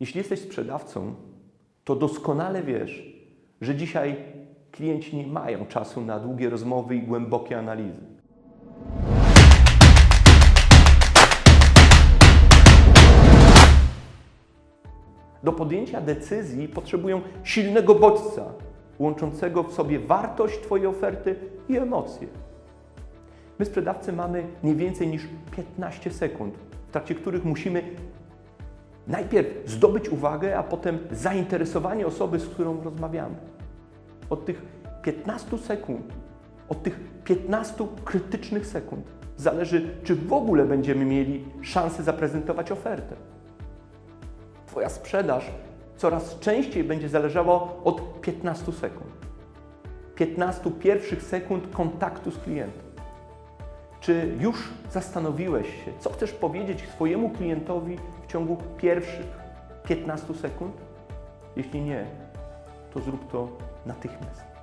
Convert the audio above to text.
Jeśli jesteś sprzedawcą, to doskonale wiesz, że dzisiaj klienci nie mają czasu na długie rozmowy i głębokie analizy. Do podjęcia decyzji potrzebują silnego bodźca, łączącego w sobie wartość Twojej oferty i emocje. My, sprzedawcy, mamy nie więcej niż 15 sekund, w trakcie których musimy najpierw zdobyć uwagę, a potem zainteresowanie osoby, z którą rozmawiamy. Od tych 15 sekund, od tych 15 krytycznych sekund zależy, czy w ogóle będziemy mieli szansę zaprezentować ofertę. Twoja sprzedaż coraz częściej będzie zależała od 15 sekund. 15 pierwszych sekund kontaktu z klientem. Czy już zastanowiłeś się, co chcesz powiedzieć swojemu klientowi w ciągu pierwszych 15 sekund? Jeśli nie, to zrób to natychmiast.